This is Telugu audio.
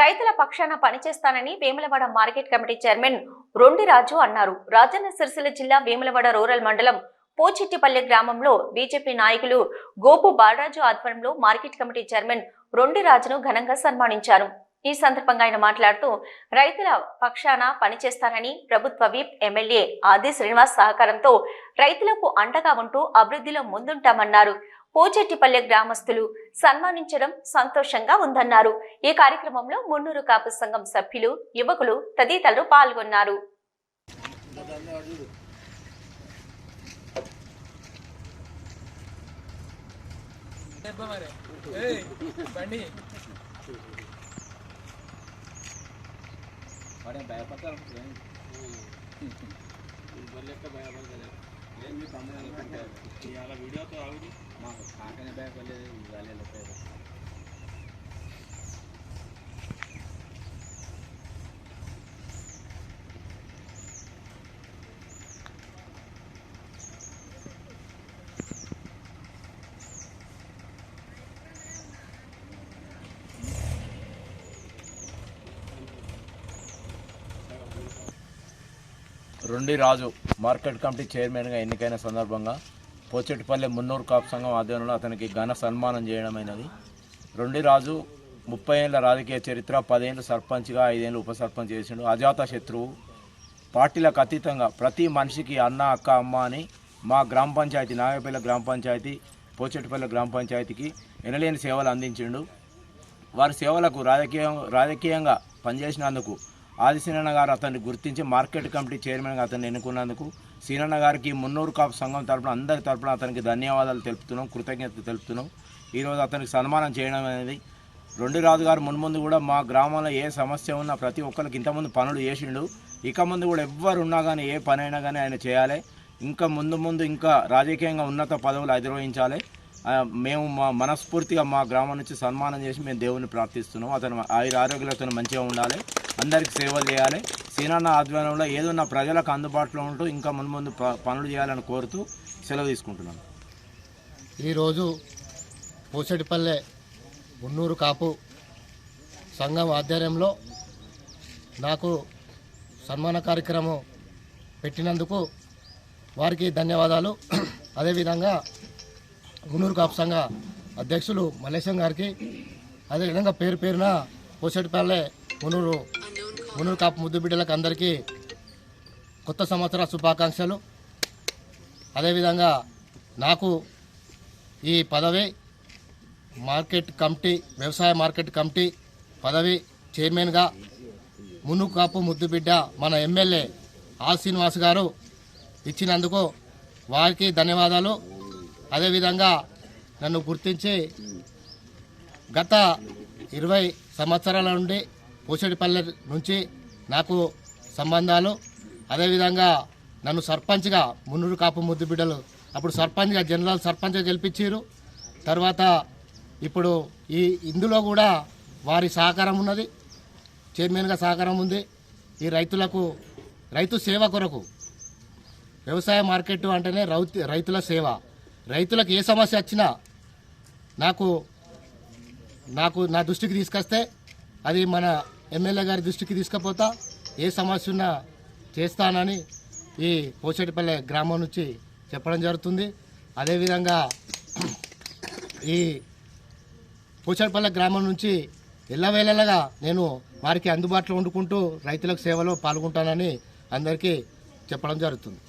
రైతుల పక్షాన పనిచేస్తానని Vemulawada market committee chairman Rondiraju అన్నారు. రాజన్న సిరిసిల్ల జిల్లా వేములవాడ రూరల్ మండలం పోచెట్టిపల్లె గ్రామంలో బీజేపీ నాయకులు గోపు బాలరాజు ఆధ్వర్యంలో మార్కెట్ కమిటీ చైర్మన్ రొండిరాజును ఘనంగా సన్మానించారు. ఈ సందర్భంగా ఆయన మాట్లాడుతూ రైతుల పక్షాన పనిచేస్తానని ప్రభుత్వ విప్ ఎమ్మెల్యే ఆది శ్రీనివాస్ సహకారంతో రైతులకు అండగా ఉంటూ అభివృద్ధిలో ముందుంటామన్నారు. పోచెట్టిపల్లె గ్రామస్తులు సన్మానించడం సంతోషంగా ఉందన్నారు. ఈ కార్యక్రమంలో మున్నూరు కాపు సంఘం సభ్యులు యువకులు తదితరులు పాల్గొన్నారు. బండి. వాడే భయపడతారు? ఇవాళ వీడియోతో ఆగుడు. మాకు కాకనే భయపడలేదు ఇవాళ రొండి రాజు మార్కెట్ కమిటీ చైర్మన్గా ఎన్నికైన సందర్భంగా పోచెట్టిపల్లె మున్నూరు కాపు సంఘం ఆధ్వర్యంలో అతనికి ఘన సన్మానం చేయడమైనది. రొండి రాజు ముప్పై ఏళ్ళ రాజకీయ చరిత్ర పదేళ్ళు సర్పంచ్గా ఐదేళ్ళు ఉప సర్పంచ్ చేసిండు. అజాత శత్రువు. పార్టీలకు అతీతంగా ప్రతి మనిషికి అన్న అక్క అమ్మ అని మా గ్రామ పంచాయతీ నాగపల్లి గ్రామ పంచాయతీ పోచెట్టిపల్లె గ్రామ పంచాయతీకి ఎనలేని సేవలు అందించిండు. వారి సేవలకు రాజకీయ రాజకీయంగా పనిచేసినందుకు ఆది సీనన్న గారు అతన్ని గుర్తించి మార్కెట్ కమిటీ చైర్మన్గా అతన్ని ఎన్నుకున్నందుకు సీనన్న గారికి మున్నూరు కాపు సంఘం తరపున అందరి తరపున అతనికి ధన్యవాదాలు తెలుపుతున్నాం కృతజ్ఞత తెలుపుతున్నాం. ఈరోజు అతనికి సన్మానం చేయడం అనేది రెండు రాజు గారు మున్ముందు కూడా మా గ్రామంలో ఏ సమస్య ఉన్నా ప్రతి ఒక్కరికి ఇంతకుముందు పనులు చేసిండు. ఇక ముందు కూడా ఎవ్వరు ఉన్నా కానీ ఏ పనైనా కానీ ఆయన చేయాలి. ఇంకా ముందు ముందు ఇంకా రాజకీయంగా ఉన్నత పదవులు అధిరోహించాలి. మేము మా మనస్ఫూర్తిగా మా గ్రామం నుంచి సన్మానం చేసి మేము దేవుని ప్రార్థిస్తున్నాం. అతను ఆయుర ఆరోగ్యాలతో మంచిగా ఉండాలి. అందరికి సేవలు చేయాలి. సీనాన్న ఆధ్వర్యంలో ఏదన్నా ప్రజలకు అందుబాటులో ఉంటూ ఇంకా ముందు ముందు ప- పనులు చేయాలని కోరుతూ సెలవు తీసుకుంటున్నాను ఈరోజు పూసటిపల్లె ఉన్నూరు కాపు సంఘం ఆధ్వర్యంలో నాకు సన్మాన కార్యక్రమం పెట్టినందుకు వారికి ధన్యవాదాలు. అదేవిధంగా మున్నూరు కాపు సంఘ అధ్యక్షులు మల్లేశం గారికి అదేవిధంగా పేరు పేరున పోసేటిపల్లె మునూరు మున్నూరు కాపు ముద్దు బిడ్డలకు అందరికీ కొత్త సంవత్సర శుభాకాంక్షలు. అదేవిధంగా నాకు ఈ పదవి మార్కెట్ కమిటీ వ్యవసాయ మార్కెట్ కమిటీ పదవి చైర్మన్గా మునుకాపు ముద్దుబిడ్డ మన ఎమ్మెల్యే ఆ శ్రీనివాస్ గారు ఇచ్చినందుకు వారికి ధన్యవాదాలు. అదేవిధంగా నన్ను గుర్తించి గత ఇరవై సంవత్సరాల నుండి పూసడిపల్లె నుంచి నాకు సంబంధాలు అదేవిధంగా నన్ను సర్పంచ్గా మున్నూరు కాపు ముద్దు బిడ్డలు అప్పుడు సర్పంచ్గా జనరల్ సర్పంచ్గా గెలిపించారు. తర్వాత ఇప్పుడు ఈ ఇందులో కూడా వారి సహకారం ఉన్నది చైర్మన్గా సహకారం ఉంది. ఈ రైతులకు రైతు సేవ కొరకు వ్యవసాయ మార్కెట్ అంటేనే రైతుల సేవ. రైతులకు ఏ సమస్య వచ్చినా నాకు నాకు నా దృష్టికి తీసుకొస్తే అది మన ఎమ్మెల్యే గారి దృష్టికి తీసుకుపోతా. ఏ సమస్య ఉన్నా చేస్తానని ఈ పోచేటిపల్లె గ్రామం నుంచి చెప్పడం జరుగుతుంది. అదేవిధంగా ఈ పోచేటిపల్లె గ్రామం నుంచి ఎల్లవేళలగా నేను వారికి అందుబాటులో వండుకుంటూ రైతులకు సేవలో పాల్గొంటానని అందరికీ చెప్పడం జరుగుతుంది.